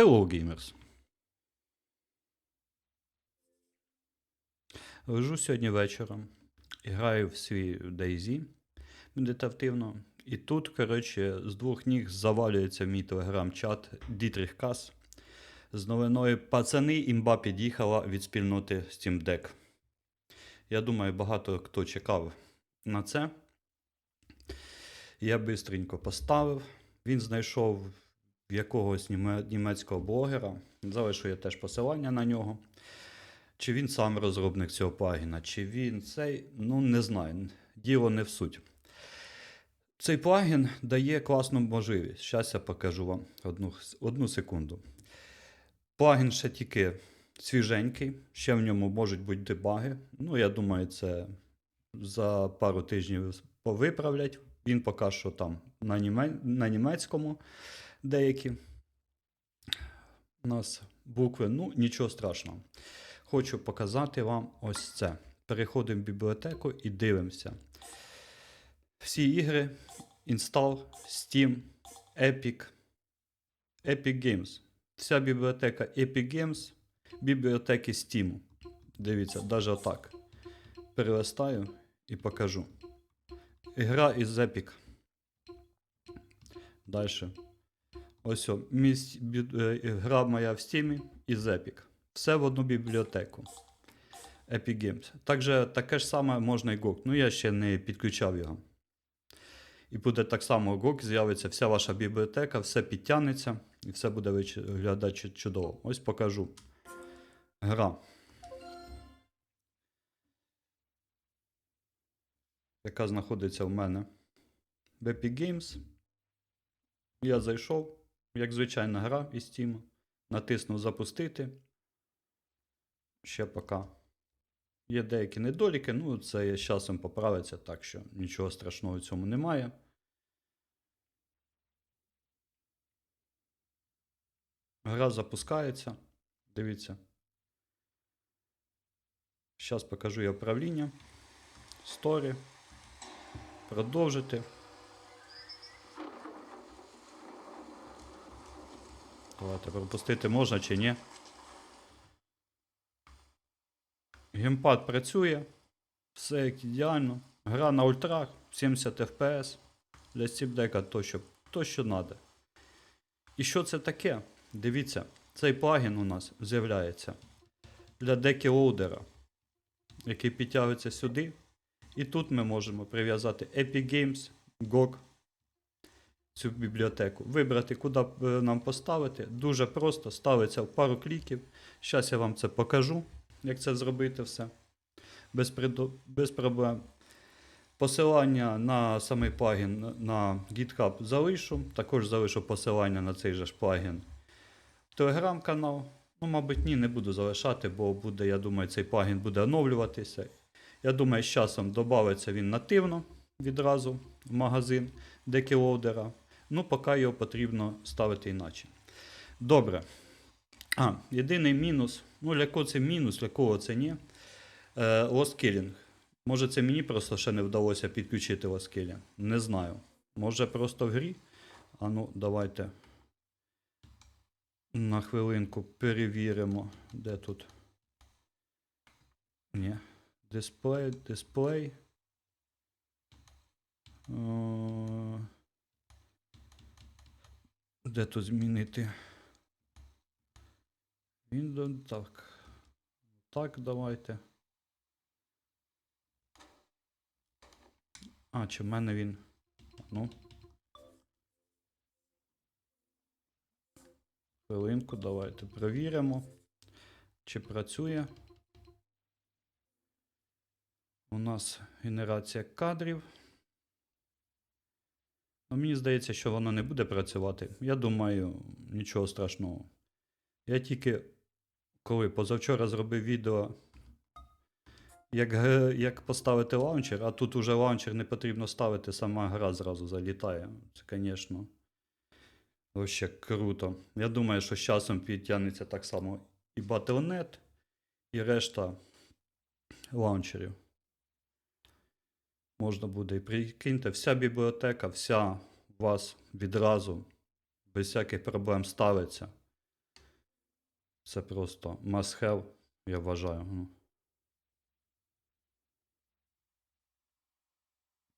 Hello, gamers. Лежу сьогодні вечором, граю в свій DayZ медитативно. І тут, коротше, з двох ніг завалюється мій телеграм-чат Дітріх Кас з новиною Пацани імба під'їхала від спільноти Steam Deck. Я думаю, багато хто чекав на це. Я бистренько поставив. Він знайшов в якогось німецького блогера. Залишу я теж посилання на нього. Чи він сам розробник цього плагіна, чи він цей, ну не знаю. Діло не в суть. Цей плагін дає класну можливість. Зараз я покажу вам одну, одну секунду. Плагін ще тільки свіженький, ще в ньому можуть бути дебаги. Ну, я думаю, це за пару тижнів повиправлять. Він поки що там на, німе... на німецькому деякі. У нас букви, ну, нічого страшного. Хочу показати вам ось це. Переходимо в бібліотеку і дивимося. Всі ігри, Install, Steam, Epic, Epic Games. Вся бібліотека Epic Games, бібліотеки Steam. Дивіться, навіть отак. Перелистаю і покажу. Гра із Epic. Далі. Ось міс... е, гра моя в Steam із Epic. Все в одну бібліотеку. Epic Games. Также таке ж саме можна і GOG. Ну я ще не підключав його. І буде так само GOG, з'явиться вся ваша бібліотека, все підтягнеться і все буде виглядати чудово. Ось покажу. Гра. Яка знаходиться в мене в Epic Games. Я зайшов, як звичайна гра із Steam. Натиснув запустити. Ще поки. Є деякі недоліки, ну це з часом поправиться, так що нічого страшного в цьому немає. Гра запускається. Дивіться. Зараз покажу я управління. Сторі. Продовжити. Давайте пропустити можна чи ні. Геймпад працює. Все як ідеально. Гра на ультрах, 70 FPS. Для Deck то, що, то, що треба. І що це таке? Дивіться, цей плагін у нас з'являється для декі лоудера, який підтягується сюди. І тут ми можемо прив'язати Epic Games, GOG, цю бібліотеку. Вибрати, куди е, нам поставити. Дуже просто ставиться в пару кліків. Зараз я вам це покажу, як це зробити все. Без, придо- без проблем. Посилання на самий плагін на- на GitHub залишу. Також залишу посилання на цей же ж плагін. в Телеграм-канал. Ну, мабуть, ні, не буду залишати, бо буде, я думаю, цей плагін буде оновлюватися. Я думаю, з часом додається він нативно відразу в магазин декілоудера. Ну, поки його потрібно ставити іначе. Добре. А, єдиний мінус. Ну, для кого це мінус, для кого це ні. Е, Лоскілінг. Може, це мені просто ще не вдалося підключити лоскілінг. Не знаю. Може, просто в грі. А ну, давайте. На хвилинку перевіримо, де тут. Ні. Дисплей, дисплей. Де тут змінити? Windows, так. Так, давайте. А, чи в мене він. Ну. Хвилинку, давайте перевіримо, чи працює. У нас генерація кадрів. Ну, мені здається, що воно не буде працювати. Я думаю, нічого страшного. Я тільки коли позавчора зробив відео, як, як поставити лаунчер, а тут уже лаунчер не потрібно ставити, сама гра зразу залітає. Це, звісно, вообще круто. Я думаю, що з часом підтягнеться так само і Battle.net, і решта лаунчерів. Можна буде і прикиньте, вся бібліотека, вся у вас відразу без всяких проблем ставиться. Це просто must have, я вважаю. Ну.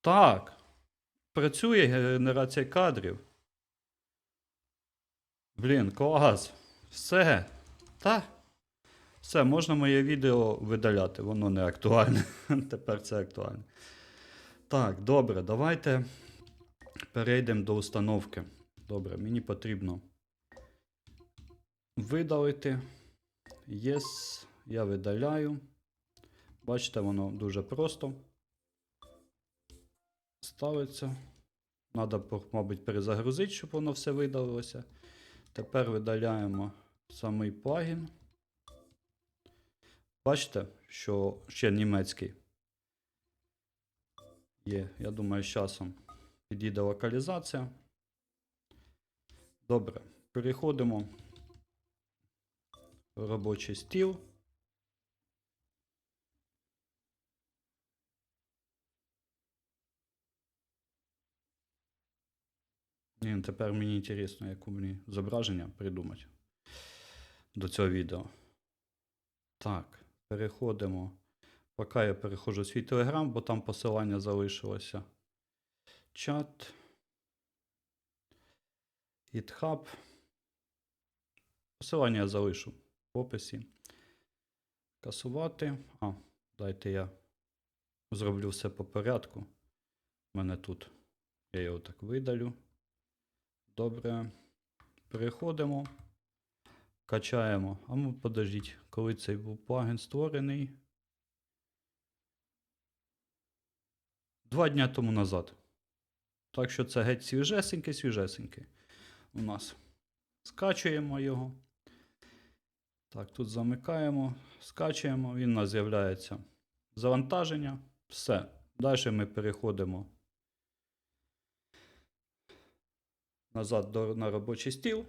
Так. Працює генерація кадрів. Блін, клас. Все. Та. Все, можна моє відео видаляти, воно не актуальне. Тепер це актуальне. Так, добре, давайте перейдемо до установки. Добре, мені потрібно видалити. Yes, я видаляю. Бачите, воно дуже просто ставиться. Надо, мабуть, перезагрузити, щоб воно все видалилося. Тепер видаляємо самий плагін. Бачите, що ще німецький є. Я думаю, з часом підійде локалізація. Добре, переходимо в робочий стіл. Ні, тепер мені інтересно, яку мені зображення придумати до цього відео. Так, переходимо. Поки я переходжу в свій телеграм, бо там посилання залишилося. Чат. GitHub. Посилання я залишу в описі. Касувати. А, дайте я зроблю все по порядку. У мене тут. Я його так видалю. Добре. Переходимо. Качаємо. А ну подождіть, коли цей був плагін створений. Два дня тому назад. Так що це геть свіжесенький, свіжесенький у нас. Скачуємо його. Так, тут замикаємо, скачуємо, він у нас з'являється завантаження. Все. Далі ми переходимо назад до, на робочий стіл.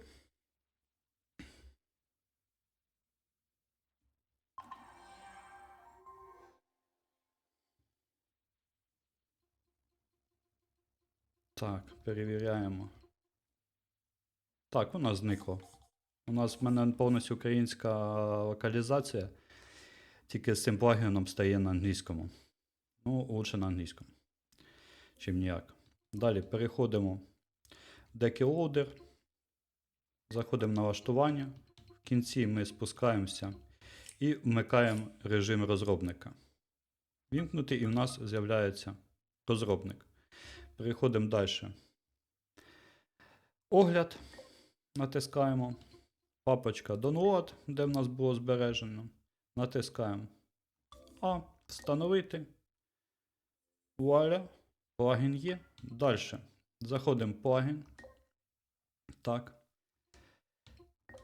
Так, перевіряємо. Так, вона зникла. У нас в мене повністю українська локалізація. Тільки з цим плагіном стає на англійському. Ну, лучше на англійському. Чим ніяк. Далі переходимо в Decky Заходимо в налаштування. В кінці ми спускаємося і вмикаємо режим розробника. Вімкнути, і в нас з'являється розробник. Переходимо далі. Огляд. Натискаємо. Папочка Download, де в нас було збережено. Натискаємо А. Встановити. Вуаля. Плагін є. Далі. Заходимо в плагін. Так.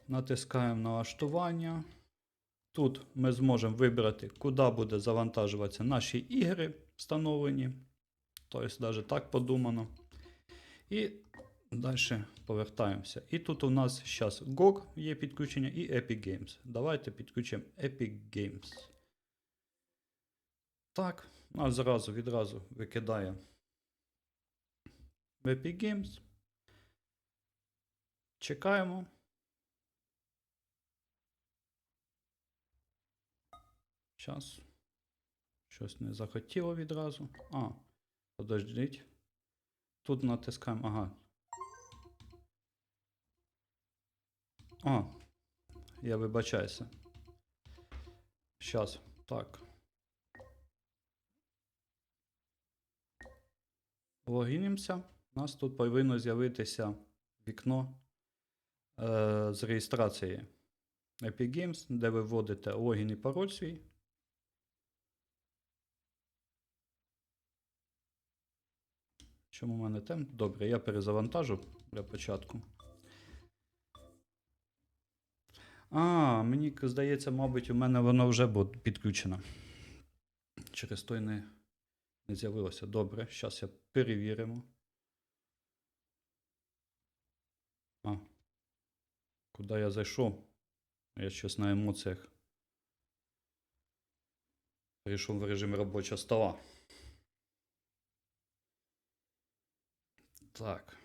Натискаємо налаштування. Тут ми зможемо вибрати, куди буде завантажуватися наші ігри встановлені. Тобто, навіть так подумано. І далі повертаємося. І тут у нас зараз GOG є підключення і Epic Games. Давайте підключимо Epic Games. Так, нас зразу відразу викидає в Epic Games. Чекаємо. Зараз. Щось не захотіло відразу. А. Подождіть. Тут натискаємо. Ага. А. Я вибачаюся. Щас. Так. Логінимося. У нас тут повинно з'явитися вікно е, з реєстрації Epic Games, де ви вводите логін і пароль свій. Чому в мене тем? Добре, я перезавантажу для початку. А, мені здається, мабуть, у мене воно вже підключено. Через той не, не з'явилося. Добре, зараз я перевіримо. А. Куди я зайшов? Я щось на емоціях. Перейшов в режим робочого стола. Так.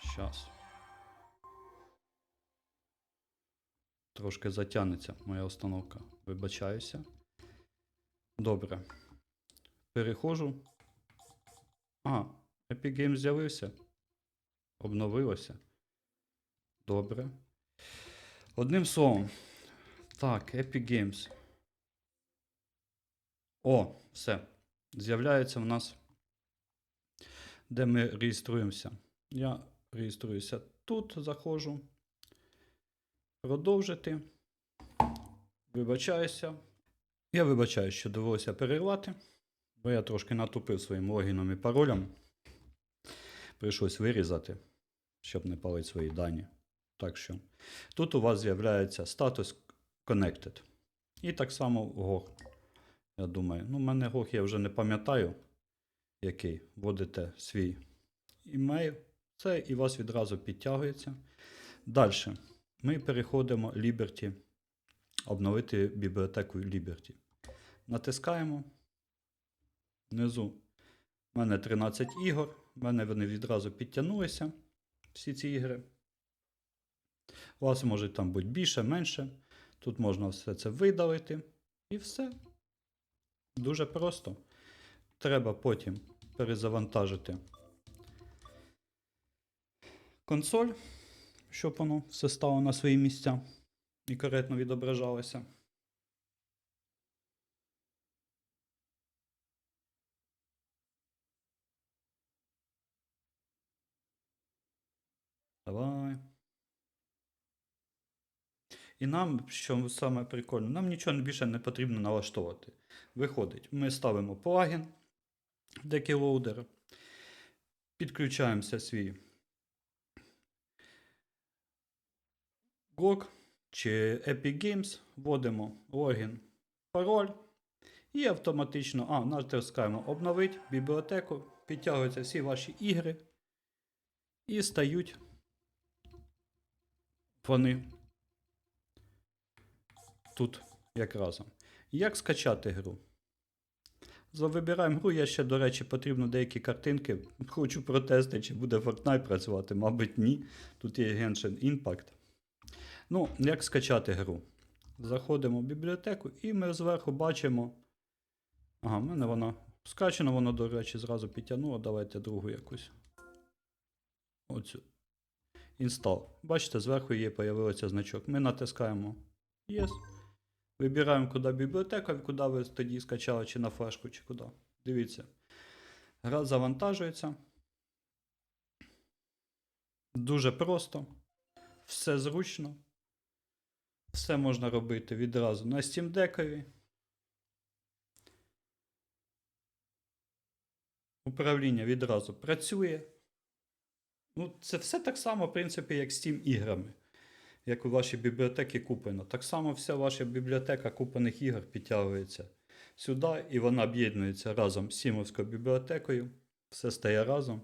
Сейчас. Трошки затягнеться моя установка. Вибачаюся. Добре. Переходжу. А, Epic Games з'явився. Обновилося. Добре. Одним словом. Так, Epic Games. О, все. З'являється в нас, де ми реєструємося. Я реєструюся тут, заходжу. Продовжити. Вибачаюся. Я вибачаю, що довелося перервати, бо я трошки натупив своїм логіном і паролем. Прийшлось вирізати, щоб не палити свої дані. Так що тут у вас з'являється статус Connected. І так само GOG. Я думаю, ну, в мене GOG я вже не пам'ятаю, який. Вводите свій імейл. Це і вас відразу підтягується. Далі. Ми переходимо Liberty. Обновити бібліотеку Liberty. Натискаємо. Внизу в мене 13 ігор. В мене вони відразу підтягнулися. Всі ці ігри. У вас може там бути більше, менше. Тут можна все це видалити. І все. Дуже просто. Треба потім перезавантажити консоль, щоб воно все стало на свої місця і коректно відображалося. Давай. І нам, що саме прикольно, нам нічого більше не потрібно налаштовувати. Виходить, ми ставимо плагін Dekiloader, підключаємося свій GOG чи Epic Games, вводимо логін, пароль і автоматично а, натискаємо обновити бібліотеку, підтягуються всі ваші ігри і стають вони тут як разом. Як скачати гру? За- Вибираємо гру, я ще, до речі, потрібно деякі картинки. Хочу протести, чи буде Fortnite працювати, мабуть, ні. Тут є Genshin Impact. Ну, як скачати гру? Заходимо в бібліотеку і ми зверху бачимо. Ага, в мене вона скачана, воно, до речі, зразу підтягнуло. Давайте другу якусь. Оцю. Install. Бачите, зверху є появився значок. Ми натискаємо Yes. Вибираємо, куди бібліотека, куди ви тоді скачали, чи на флешку, чи куди. Дивіться. Гра завантажується. Дуже просто. Все зручно. Все можна робити відразу на Steam Deck. Управління відразу працює. Ну, це все так само, в принципі, як з Steam іграми. Як у вашій бібліотеці куплено. Так само вся ваша бібліотека куплених ігор підтягується сюди, і вона об'єднується разом з Сімовською бібліотекою. Все стає разом.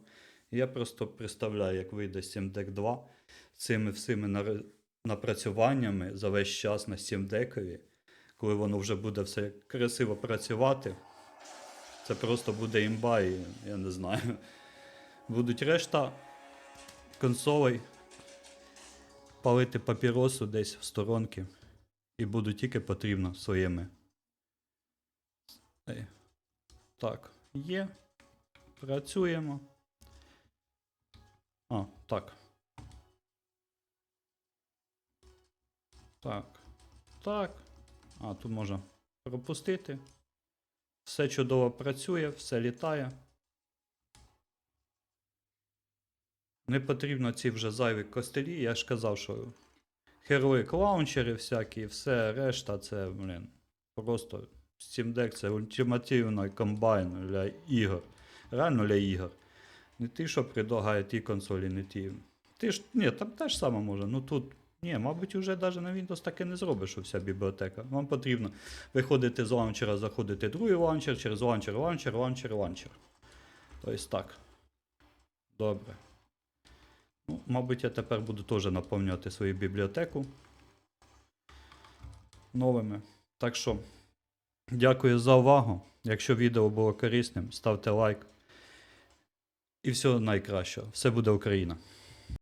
І я просто представляю, як вийде Steam Deck 2 з цими всіми напрацюваннями за весь час на Deck, коли воно вже буде все красиво працювати. Це просто буде імба, і я не знаю. Будуть решта консолей палити папіросу десь в сторонки. І буду тільки потрібно своїми. Е, Так, є. Працюємо. А, так. Так. Так. А, тут можна пропустити. Все чудово працює, все літає. Не потрібно ці вже зайві костелі. Я ж казав, що Heroic лаунчери всякі, все решта, це, блін, просто Steam Deck це ультимативний комбайн для ігор. Реально для ігор. Не ті, що предлагає ті консолі, не ті. Ти ж, ні, там теж саме може. Ну тут, ні, мабуть, вже навіть на Windows таке не зробиш, вся бібліотека. Вам потрібно виходити з лаунчера, заходити другий лаунчер, через лаунчер, лаунчер, лаунчер, лаунчер. Тобто так. Добре. Мабуть, я тепер буду теж наповнювати свою бібліотеку новими. Так що, дякую за увагу. Якщо відео було корисним, ставте лайк. І всього найкращого. Все буде Україна!